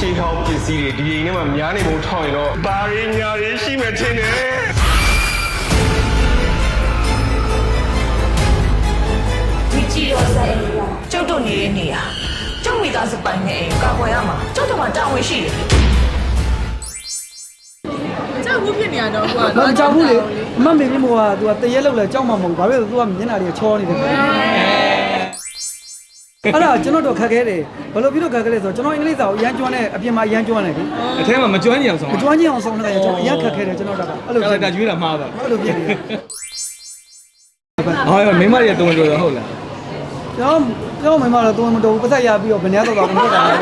ရှေးဟောင်းပစ္စည်းတွေဒီအိမ်ထဲမှာများနေပုံထောက်ရင်တော့ဘာရင်းညာရင်းရှိမှထင်တယ်ဒီကြည့်ရောဆိုင်ရကျုပ်တို့နေတဲ့နေရာကျုပ်မိသားစုပိုင်နေအိမ်ကာကွယ်ရမှာကျုပ်တို့မှာတာဝန်ရှိတယ်ကြောက်ဘူးဖြစ်နေရတော့ကွာမကြောက်ဘူးလေအမမေမြင့်မို့က तू ကတရက်လောက်လဲကြောက်မှမဟုတ်ဘာဖြစ်လို့ तू ကမျက်နှာတွေချောနေတယ် အဲ့ဒါကျွန်တော်တို့ခက်ခဲတယ်ဘယ်လိုပြီးတော့ခက်ခဲလဲဆိုတော့ကျွန်တော်အင်္ဂလိပ်စာကိုအရန်ကျွမ်းတဲ့အပြင်မှာအရန်ကျွမ်းတယ်လေအထဲမှာမကျွမ်းကြအောင်ဆောင်မကျွမ်းကျင်အောင်ဆောင်နေတာကျွန်တော်အရန်ခက်ခဲတယ်ကျွန်တော်တို့ကအဲ့လိုကာဖြရက်စ်တာနေကျွေးတာမှားပါအဲ့လိုဖြစ်နေတယ်ဟောမိမတွေတုံးတော်ဟုတ်လားကျွန်တော်ကျွန်တော်မိမတော့တုံးမတော်ဘူးပတ်သက်ရပြီးတော့ဗနေတော့တော့ဘယ်နဲ့တာလဲ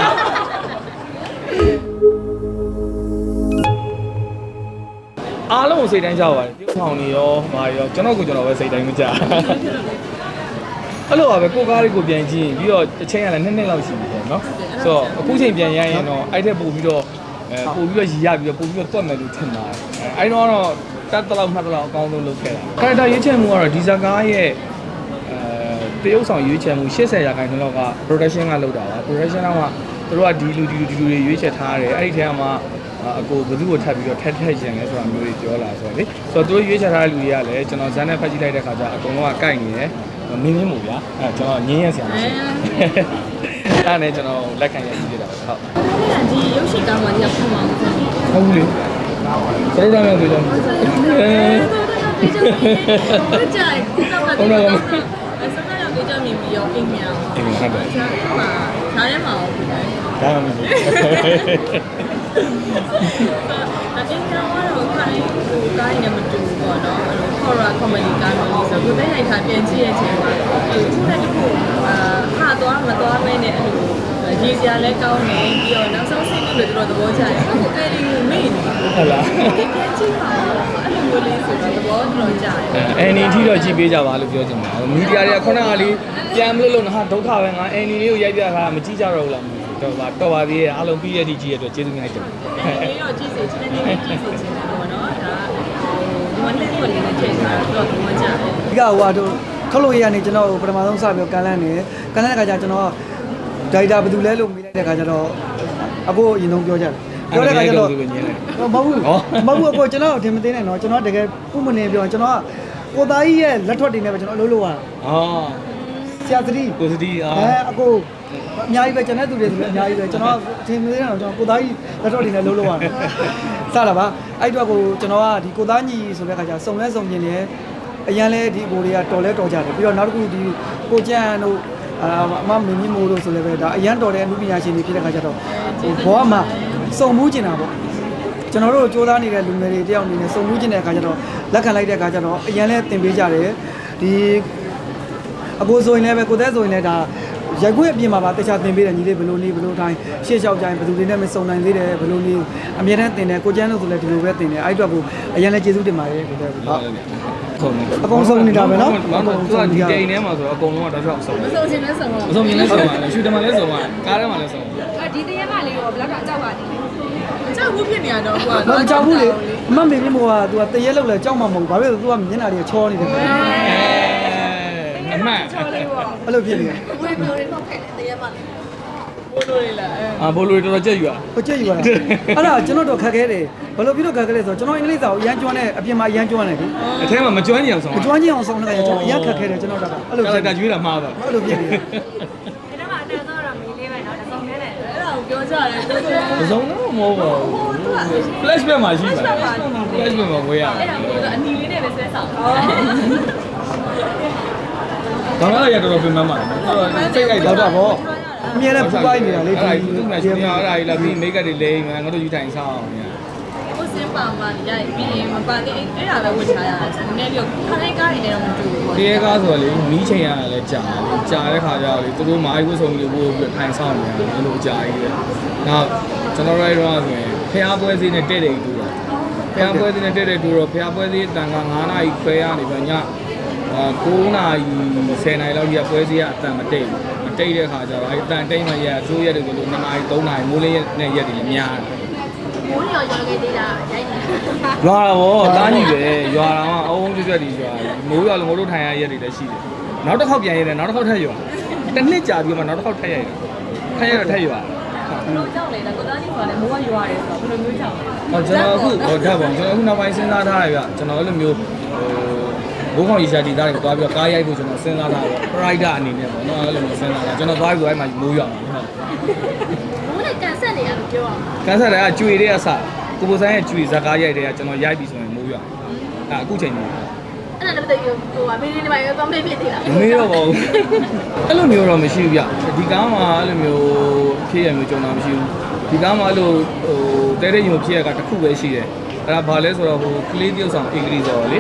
အားလုံးကိုစိတ်တိုင်းကြပါတယ်ပြုဆောင်နေရောမာရောကျွန်တော်ကိုကျွန်တော်ပဲစိတ်တိုင်းမကြ အဲ့လိုပါပဲကိုကားလေးကိုပြန်ကြည့်ပြီးတော့အချိန်ကလည်းနှစ်နှစ်လောက်ရှိပြီပေါ့နော်ဆိုတော့အခုချိန်ပြန်ရရင်တော့အဲ့ထက်ပို့ပြီးတော့အဲပို့ပြီးတော့ရည်ရပြီးတော့ပို့ပြီးတော့တွတ်မယ်လို့ထင်ပါတယ်အဲ့တော့တော့တတ်တလောက်မှတ်တလောက်အကောင်းဆုံးလုပ်ခဲ့တာခရက်တာရွေးချယ်မှုကတော့ဒီဇာကားရဲ့အဲတရုပ်ဆောင်ရွေးချယ်မှု80ရာခိုင်နှုန်းလောက်က production ကလုပ်တာပါ production ကသူတို့ကဒီလူဒီလူဒီလူတွေရွေးချယ်ထားရတယ်အဲ့ဒီထဲမှာအကိုဘယ်သူ့ကိုထပ်ပြီးတော့ထက်ထက်ရင်လဲဆိုတာမျိုးတွေပြောလာဆိုတော့လေဆိုတော့သူတို့ရွေးချယ်ထားတဲ့လူတွေကလည်းကျွန်တော်ဇန်နဲ့ဖတ်ကြည့်လိုက်တဲ့ခါကျအကုန်လုံးကကိုက်နေတယ် မင်းမင်းမို့ဗျာအဲကျွန်တော်ငင်းရဆရာမရှိဘူးအဲ့ဒါနဲ့ကျွန်တော်လက်ခံရကြည့်ပြတာဟုတ်ဒီရုပ်ရှင်ကောင်းမှရောက်ဖို့မှာမဟုတ်ဘူးဟုတ်ဘူးလေကျွန်တော်တို့လည်းပြောကြအဲဟုတ်ကြိုက်ဒီတော့မှဒီတော့အစမ်းရောက်ကြမြင်ပြီးရောအိမ်မြောင်ဒီမှာဟုတ်တယ်ဆရာကဓာတ်ထဲမှာဟုတ်တယ်ဒါမှမဟုတ်အတင်းကြောင်ကတော့ခိုင်းဟိုကိုင်းနေမတူဘူးပေါ့နော်အဲ့လို horror comedy ကားမျိုးလေးဆိုကိုယ်ပဲရိုက်ထားပြန်ကြည့်ရတဲ့အချိန်မှာဟိုတစ်ခုနဲ့တစ်ခုအာဟာသွားမသွားမဲနဲ့အဲ့လိုရေးစရာလဲကောင်းနေပြီးတော့နောက်ဆုံးစိတ်လို့တို့သဘောကျတယ်ဟိုကယ်ရီကိုမေ့နေဟုတ်လားပြန်ကြည့်ပါအဲ့လိုမျိုးလေးဆိုတော့သဘောတော်ကြတယ်အဲအန်နီထီတော့ကြည့်ပေးကြပါလို့ပြောချင်တယ်မီဒီယာတွေကခုနကလေးပြန်မလို့လို့ဟာဒုက္ခပဲငါအန်နီလေးကိုရိုက်ပြတာမကြည့်ကြတော့ဘူးလားမသိဘူးတော့ပါတော့ပါသေးရဲ့အားလုံးပြီးရတဲ့ကြည့်ရတဲ့ကျေးဇူးများတင်ပါတယ်အဲ့ဒီတော့ကြည့်စေချင်တယ်ကြည့်စေချင်တယ်ပေါ့နော် ဒါဟိုမနေ့ကလေးနဲ့ချိန်ထားတော့သဘောကျတယ်ဒီကဟိုဟာတို့ထုတ်လို့ရနေကျွန်တော်ပထမဆုံးစပြီးကန်လန်းနေကန်လန်းတဲ့ခါကျကျွန်တော်ဒိုင်တာဘယ်သူလဲလို့မေးလိုက်တဲ့ခါကျတော့အကိုအရင်ဆုံးပြောကြတယ်ပြောတဲ့ခါကျတော့အဲ့ဒါလည်းကိုယ်ကိုညင်းတယ်မဟုတ်ဘူးဟောမဟုတ်ဘူးအကိုကျွန်တော်အထင်မသေးနဲ့နော်ကျွန်တော်တကယ်ပုံမနေပြောကျွန်တော်ကကိုသားကြီးရဲ့လက်ထွက်တွေနဲ့ပဲကျွန်တော်အလုပ်လုပ်ရတာအော်ဆရာသတိကိုစတီအာအဲအကို အများကြီးပဲကျွန်တဲ့သူတွေဆိုလည်းအများကြီးပဲကျွန်တော်အထင်မသေးနဲ့နော်ကျွန်တော်ကိုသားကြီးလက်ထွက်တွေနဲ့အလုပ်လုပ်ရတယ်စတာပါအဲ့တော့ကိုကျွန်တော်ကဒီကိုသားညီဆိုတဲ့ခါကျစုံလဲစုံကျင်တယ်အရန်လဲဒီကိုတွေကတော်လဲတော်ကြတယ်ပြီးတော့နောက်တစ်ခုဒီကိုကြံတို့အာအမမင်းမြင့်မိုးတို့ဆိုလည်းပဲဒါအရန်တော်တဲ့အမှုပညာရှင်တွေဖြစ်တဲ့ခါကျတော့ဟိုဘောကမှစုံမှုကျင်တာပေါ့ကျွန်တော်တို့စူးစမ်းနေတဲ့လူငယ်တွေတယောက်အနေနဲ့စုံမှုကျင်တဲ့အခါကျတော့လက်ခံလိုက်တဲ့အခါကျတော့အရန်လဲတင်ပေးကြတယ်ဒီအကိုဆိုရင်လည်းပဲကိုသက်ဆိုရင်လည်းဒါ ရိုက်ခွင့်အပြင်မှာပါတခြားတင်ပေးတယ်ညီလေးဘယ်လိုနေဘယ်လိုတိုင်းရှေ့လျှောက်ကြရင်ဘယ်သူတွေနဲ့မစုံနိုင်သေးတယ်ဘယ်လိုနေအမြဲတမ်းတင်တယ်ကိုကျန်းတို့ဆိုလည်းဒီလိုပဲတင်တယ်အဲ့အတွက်ကိုအရန်လဲကျေးဇူးတင်ပါတယ်ကိုသက်ဟုတ်ခုံနေအကုန်ဆုံးနေတာပဲနော်မဟုတ်ဘူးသူကဒီတိန်ထဲမှာဆိုတော့အကုန်လုံးကတော့တော့ဆုံးမဆုံးချင်လဲဆုံးတော့အဆုံးမြင်လဲဆုံးပါရှူတမလဲဆုံးပါကားထဲမှာလဲဆုံးဒီတရက်မလေးရောဘလောက်တောင်ကြောက်ပါလိမ့်မယ်ကြောက်ဘူးဖြစ်နေရတော့ကွာမကြောက်ဘူးလေအမမေမြင့်မို့က तू ကတရက်လောက်လဲကြောက်မှမဟုတ်ဘာဖြစ်လို့ तू ကမျက်နှာတွေချောနေတယ်အဲအမှန်အဲ့လိုဖြစ်နေတယ် လိုတွေတော့ခဲ့တယ်တရက်မှလည်းဘိုးလိုတွေလားအဲအာဘိုးလိုတွေတော်တော်ကြက်ယူရဟိုကြည့်ယူရတယ်အဲ့ဒါကျွန်တော်တော့ခက်ခဲတယ်ဘယ်လိုဖြစ်တော့ခက်ခဲလဲဆိုတော့ကျွန်တော်အင်္ဂလိပ်စာကိုအရန်ကျွမ်းတဲ့အပြင်မှာအရန်ကျွမ်းတယ်ခင်အထဲမှာမကျွမ်းကြအောင်ဆောင်မကျွမ်းချင်းအောင်ဆောင်လိုက်ရကျွန်တော်အရန်ခက်ခဲတယ်ကျွန်တော်တော့အဲ့လိုကာဖြစ်ရိုက်တာကျွေးတာမှားပါအဲ့လိုဖြစ်နေတယ်ကျွန်တော်ကအတန်တော့တော့မေးလေးပဲနော်တစုံနဲ့နဲ့အဲ့ဒါကိုပြောကြတယ်ဘိုးလိုဘယ်စုံတော့မဟုတ်ပါဘူး flashback မှာရှိပါတယ် flashback မှာဝေးရတယ် အဲ့ဒါကိုအနီလေးနဲ့ပဲဆွဲဆောင်တာ မှလည်းရတော်တော်ပြင်မှန်းပါတယ်တော်တော်စိတ်ကြိုက်တော့တော့တော့ဗောအမြဲတမ်းပူပိုင်းနေတာလေအဲ့ဒါသူ့မှာရှင်ရအဲ့ဒါကြီးလာပြီးမိတ်ကတွေလိမ့်မယ်ငါတို့ယူထိုင်ဆောင်ညာကိုစင်းပါမှရိုက်ပြီးရင်မပါသေးအဲ့ဒါပဲဝတ်ထားရတယ်နည်းနည်းပြောခလိုက်ကားနေတယ်တော့မတူဘူးပေါ့တရေကားဆိုတော့လေမီးချိန်ရတာလည်းကြာတယ်ကြာတဲ့ခါကျတော့လေသူတို့မိုင်းဝတ်ဆောင်လေးပို့ပြီးထိုင်ဆောင်နေတာအဲ့လိုကြာကြီးပဲနောက်ကျွန်တော်ရိုက်တော့ဆိုရင်ဖျားပွဲစည်းနဲ့တဲ့တဲ့တူတော့ဖျားပွဲစည်းနဲ့တဲ့တဲ့တူတော့ဖျားပွဲစည်းတန်က9နာရီခွဲရနေပြီညအာ 9နာရီ10နာရီလောက်ကြီးပွဲစည်းကအတန်မတိတ်ဘူးမတိတ်တဲ့ခါကျတော့အဲ့အတန်တိတ်မှရဆိုးရတယ်ဆိုလို့2နာရီ3နာရီမိုးလေးနဲ့ရက်တယ်များတယ်မိုးရောရောခဲ့သေးတာရိုက်နေရွာတာဗောတားညီပဲရွာတာကအုံးကျွတ်ကျွတ်ဒီရွာမိုးရွာလို့ငိုတို့ထိုင်ရရက်တွေလည်းရှိတယ်နောက်တစ်ခေါက်ပြန်ရတယ်နောက်တစ်ခေါက်ထပ်ရွာတစ်နှစ်ကြာပြီးမှနောက်တစ်ခေါက်ထပ်ရတယ်ထပ်ရတော့ထပ်ရွာတို့ကြောက်လေဒါကိုသားကြီးကလည်းမိုးကရွာတယ်ဆိုတော့ဘယ်လိုမျိုးကြောက်လဲဟောကျွန်တော်အခုဟောဒါပေါ့ကျွန်တော်အခုနောက်ပိုင်းစဉ်းစားထားရပြကျွန်တော်အဲ့လိုမျိုးဟို ဘိုးကောင်ရီရှာတီသားတွေသွားပြီးတော့ကားရိုက်ဖို့ကျွန်တော်စဉ်းစားထားတယ်ပရိုက်တာအနေနဲ့ပေါ့နော်အဲ့လိုမျိုးစဉ်းစားတာကျွန်တော်သွားပြီးတော့အဲ့မှာမိုးရွာမှာဟုတ်ဘုန်းနဲ့ကန်ဆက်နေရလို့ပြောအောင်ကန်ဆယ်တွေကကျွေတွေကစကိုပိုဆိုင်ရဲ့ကျွေဇာကားရိုက်တဲ့ကကျွန်တော်ရိုက်ပြီဆိုရင်မိုးရွာအဲ့အခုချိန်နေအဲ့ဒါလည်းမသိဘူးဟိုအမေလေးတွေပါရောသွားမေးပြသေးလားမမေးတော့ပါဘူးအဲ့လိုမျိုးတော့မရှိဘူးဗျဒီကားမှာအဲ့လိုမျိုးဖြစ်ရမျိုးကြုံတာမရှိဘူးဒီကားမှာအဲ့လိုဟိုတဲတဲ့ရုံဖြစ်ရကတစ်ခုပဲရှိတယ်အဲ့ဒါဘာလဲဆိုတော့ဟိုကလေးတယောက်ဆောင်အင်္ဂလိပ်ဆိုတော့လေ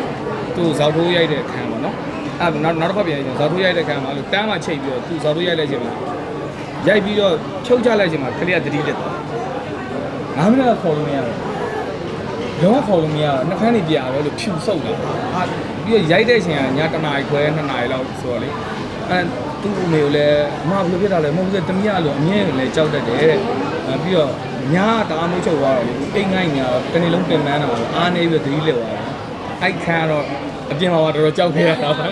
သူ့ဇောက်ထိုးရိုက်တဲ့ခံပါနော်အဲ့နောက်နောက်တစ်ခါပြန်ရင်ဇောက်ထိုးရိုက်တဲ့ခံမှာအဲ့လိုတန်းမှချိတ်ပြီးတော့သူ့ဇောက်ထိုးရိုက်လိုက်ခြင်းမှာရိုက်ပြီးတော့ဖြုတ်ချလိုက်ခြင်းမှာကလေးကတတိတက်သွား9မိနစ်လောက်ခေါ်လို့မရတော့လုံးဝခေါ်လို့မရတော့နှခမ်းနေပြရပဲလို့ဖြူဆုပ်တာဟာပြီးတော့ရိုက်တဲ့အချိန်ကညတနာရီခွဲ2နာရီလောက်ဆိုတော့လေအဲသူ့အမေကိုလည်းအမဘယ်လိုဖြစ်တာလဲမဟုတ်ဘူးတမီးကလို့အမြဲလည်းကြောက်တတ်တယ်တဲ့အဲပြီးတော့ညတအားမိုးချုပ်သွားတော့လေအိမ်ငိုင်းညာတော့တနေ့လုံးပင်ပန်းတာအားနေပြီးသတိလက်သွားတယ် အိုက်ခါတော့အပြင်မှာတော့တော်တော်ကြောက်ခဲ့ရတာပဲ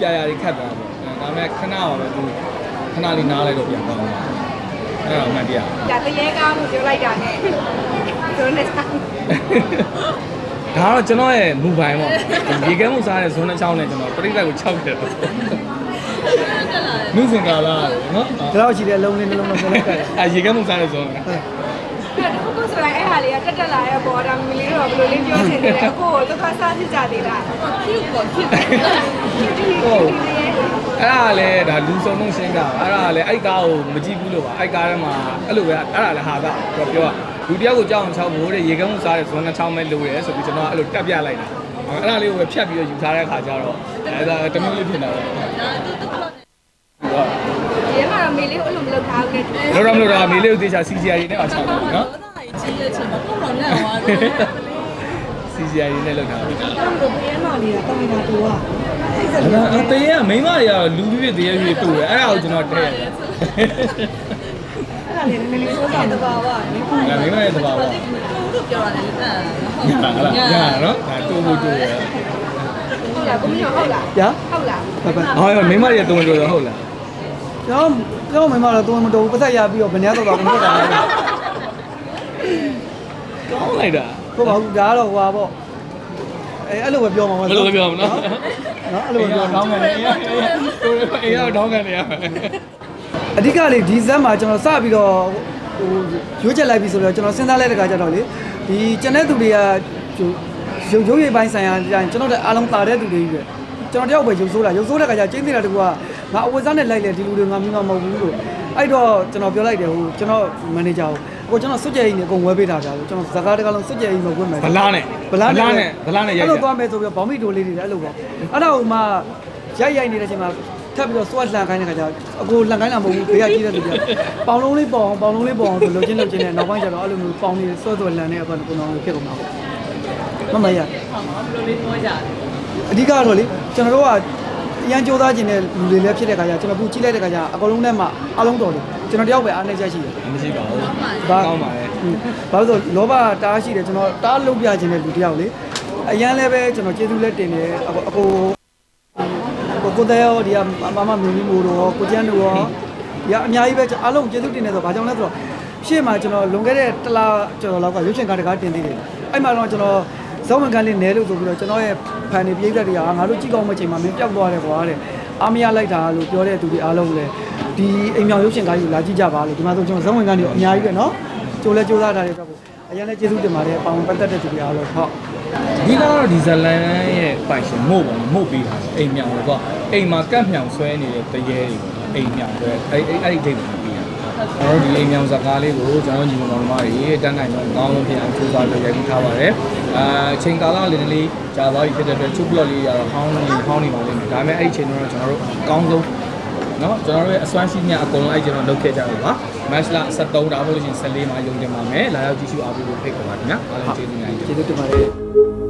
ပြာရတွေခတ်တာပေါ့အဲဒါပေမဲ့ခဏပါပဲသူခဏလေးနားလိုက်တော့ပြန်သွားတယ်အဲ့တော့မှတ်ပြဒါတရေကောင်းလို့ပြောလိုက်တာနဲ့ဆိုနေစားဒါကတော့ကျွန်တော်ရဲ့မူပိုင်ပေါ့ရေခဲမှုစားတဲ့ဇွန်းတစ်ချောင်းနဲ့ကျွန်တော်ပြိတ္တကို6တယ်ပေါ့နုစင်ကာလာနော်ဒီလောက်ရှိတဲ့အလုံးလေးနှလုံးလုံးကိုလိုက်ကြတယ်အဲရေခဲမှုစားတဲ့ဇွန်းကအဲ့ဒါခုခုဆိုရင်အဲ့ ဟာလေးကတက်တက်လာရဲ့ပေါ်တာမီလေးတော့ဘယ်လိုလေးပြောချင်တယ်အခုကိုဒုက္ခစားဖြစ်ကြသေးလားဖြူပေါ်ဖြူဟုတ်အဲ့ဒါလည်းဒါလူစုံလုံးရှင်းတာအဲ့ဒါလည်းအဲ့ကားကိုမကြည့်ဘူးလို့ပါအဲ့ကားထဲမှာအဲ့လိုပဲအဲ့ဒါလည်းဟာကပြောပြောလူတယောက်ကိုကြောက်အောင်ချောက်ဖို့တဲ့ရေခဲမှုစားတဲ့ဇွန်းတစ်ချောင်းပဲလိုတယ်ဆိုပြီးကျွန်တော်အဲ့လိုတက်ပြလိုက်တာအဲ့ဒါလေးကိုပဲဖြတ်ပြီးတော့ယူထားတဲ့ခါကျတော့အဲ့ဒါတမျိုးလေးဖြစ်နေတာပေါ့ဒီမှာတော့မီလေးကိုအဲ့လိုမလုပ်ထားဘူးလေလောတော့မလို့တော့မေလေးကိုသေချာ CGI တွေနဲ့ပါချောက်တယ်နော်သား ကြီးကြီးရဲ့ချိန်မှာပုံတော့နဲ့သွားတယ် CGI တွေနဲ့လောက်တာဟုတ်တာတော့ဘယ်မှာနေတာတောင်းနေတာတူอ่ะအဲ့တရေကမိန်းမတွေကတော့လူပြည့်တရေပြည့်တူတယ်အဲ့ဒါကိုကျွန်တော်တဲ့ရတယ်အဲ့ဒါလေးနည်းနည်းလေးစိုးစားတပါပါနိခုအဲ့မိန်းမရဲ့သဘာဝတူလို့ပြောရတယ်အဲ့ညာလားညာနော်ဒါတူဘူးတူတယ်ဟုတ်လားကိုမင်းဟုတ်လားညာဟုတ်လားဘာဘာဟောမိန်းမတွေတုံးလို့ဟုတ်လားကျွန်တော်ကျွန်တော်မိမတော့တော်မတော်ဘူးပတ်သက်ရပြီးတော့ဗနေတော့တော့ဘယ်တော့တာလဲ ကောင်းလိုက်တာဟုတ်ပါဘူးဒါကတော့ဟိုပါပေါ့အဲအဲ့လိုပဲပြောမှာပါဘယ်လိုလဲပြောမနော်နော်အဲ့လိုပဲပြောတောင်းကန်နေရအေးရတောင်းကန်နေရအဓိကလေဒီဇက်မှာကျွန်တော်စပြီးတော့ဟိုရွေးချက်လိုက်ပြီဆိုတော့ကျွန်တော်စဉ်းစားလိုက်တဲ့ခါကျတော့လေဒီကျန်တဲ့သူတွေကဟိုရုပ်ရုပ်ရည်ပိုင်းဆိုင်ရာကျွန်တော်တို့အားလုံးတာတဲ့သူတွေကြီးပဲကျွန်တော်တယောက်ပဲရုပ်ဆိုးတာရုပ်ဆိုးတဲ့ခါကျကျင်းနေတာတကူကငါအဝတ်စားနဲ့လိုက်လေဒီလူတွေငါမိမမဟုတ်ဘူးလို့အဲ့တော့ကျွန်တော်ပြောလိုက်တယ်ဟိုကျွန်တော်မန်နေဂျာကို ဟိုကျွန်တော်စွတ်ကြဲကြီးနဲ့အကုန်ဝဲပေးတာဗျာကျွန်တော်ဇကားတကလုံးစွတ်ကြဲကြီးမဝတ်မယ်ဗလားနဲ့ဗလားနဲ့နဲ့ဗလားနဲ့ရိုက်အဲ့လိုတာသွားမယ်ဆိုပြီးတော့ဘောင်မီတိုလေးတွေလည်းအဲ့လိုပေါ့အဲ့ဒါဟိုမှရိုက်ရိုက်နေတဲ့အချိန်မှာထပ်ပြီးတော့စွတ်လှန်ခိုင်းတဲ့ခါကျအကိုလှန်ခိုင်းတာမဟုတ်ဘူးဘေးကကြီးတဲ့လူကပေါင်လုံးလေးပေါအောင်ပေါင်လုံးလေးပေါအောင်ဆိုလိုချင်လိုချင်တဲ့နောက်ပိုင်းကျတော့အဲ့လိုမျိုးပေါင်နေစွတ်စွတ်လှန်နေအပတ်ကိုတော့ဖြစ်ကုန်မှာပေါ့မမရဟောမှာဘယ်လိုလေးပြောကြလဲအဓိကတော့လေကျွန်တော်တို့က အရန်ကြိုးစားခြင်းတဲ့လူတွေလည်းဖြစ်တဲ့ခါကျကျွန်တော်ခုကြည့်လိုက်တဲ့ခါကျအကုန်လုံးထဲမှာအလုံးတော်တယ်ကျွန်တော်တယောက်ပဲအားနေချက်ရှိတယ်မရှိပါဘူးဘာကောင်းပါလေဘာလို့လဲဆိုလောဘတားရှိတယ်ကျွန်တော်တားလုပ်ပြခြင်းတဲ့လူတယောက်လေအရန်လည်းပဲကျွန်တော်ကျေးဇူးလက်တင်တယ်အကိုအကိုကိုကိုတဲ့ရောဒီကမမမြင်းကြီးမိုးတော့ကိုကျန်းတို့ရောဒီကအများကြီးပဲအားလုံးကျေးဇူးတင်တယ်ဆိုတော့ဘာကြောင့်လဲဆိုတော့ရှေ့မှာကျွန်တော်လွန်ခဲ့တဲ့တစ်လကျွန်တော်လောက်ကရုပ်ရှင်ကားတကားတင်သေးတယ်အဲ့မှာတော့ကျွန်တော် ဇောင်းဝန်ကန်းလေးနဲလို့ဆိုပြီးတော့ကျွန်တော်ရဲ့ဖန်နေပြိဿတွေကငါတို့ကြည့်ကောင်းမချိန်မှာမင်းပျောက်သွားတယ်ကွာတဲ့အာမရလိုက်တာလို့ပြောတဲ့သူတွေအားလုံးလည်းဒီအိမ်မြောင်ရုပ်ရှင်ကားကြီးလာကြည့်ကြပါလို့ဒီမှာဆိုကျွန်တော်ဇောင်းဝန်ကန်းတွေအများကြီးပဲနော်ကြိုးလဲကြိုးစားထားတဲ့အတွက်ကိုအရင်လည်းကျေးဇူးတင်ပါတယ်အပေါင်းပတ်သက်တဲ့သူတွေအားလုံးဟုတ်ဒီကတော့ဒီဇလန်ရဲ့ပိုင်ရှင်မို့ပေါ့မို့ပြီးတာအိမ်မြောင်တော့အိမ်မှာကတ်မြောင်ဆွဲနေတဲ့တရေတွေပေါ့အိမ်မြောင်ပဲအဲ့အဲ့အဲ့ဒီဒိတ်ပြီးကျွန်တော်ဒီအိမ်မြောင်စကားလေးကိုကျွန်တော်ညီမတော်မတွေတန်းနိုင်တော့အကောင်းဆုံးပြန်စူးစမ်းလုပ်ရည်ထားပါတယ် အာချိန်ကာလလေးနည်းလေးကြာသွားပြီဖြစ်တဲ့အတွက်ချုပ်ပလော့လေးရတော့ဟောင်းနေဟောင်းနေပါလိမ့်မယ်ဒါပေမဲ့အဲ့ဒီချိန်တော့ကျွန်တော်တို့အကောင်းဆုံးနော်ကျွန်တော်တို့ရဲ့အစွမ်းရှိမြအကုန်လုံးအဲ့ကျွန်တော်လုပ်ခဲ့ကြတယ်ပါမတ်လ73ဒါမှမဟုတ်လို့ရှိရင်14မှာယုံတင်ပါမယ်လာရောက်ကြည့်ရှုအားပေးဖို့ဖိတ်ခေါ်ပါခင်ဗျာအားလုံးကျေးဇူးများကြီးကျေးဇူးတင်ပါတယ်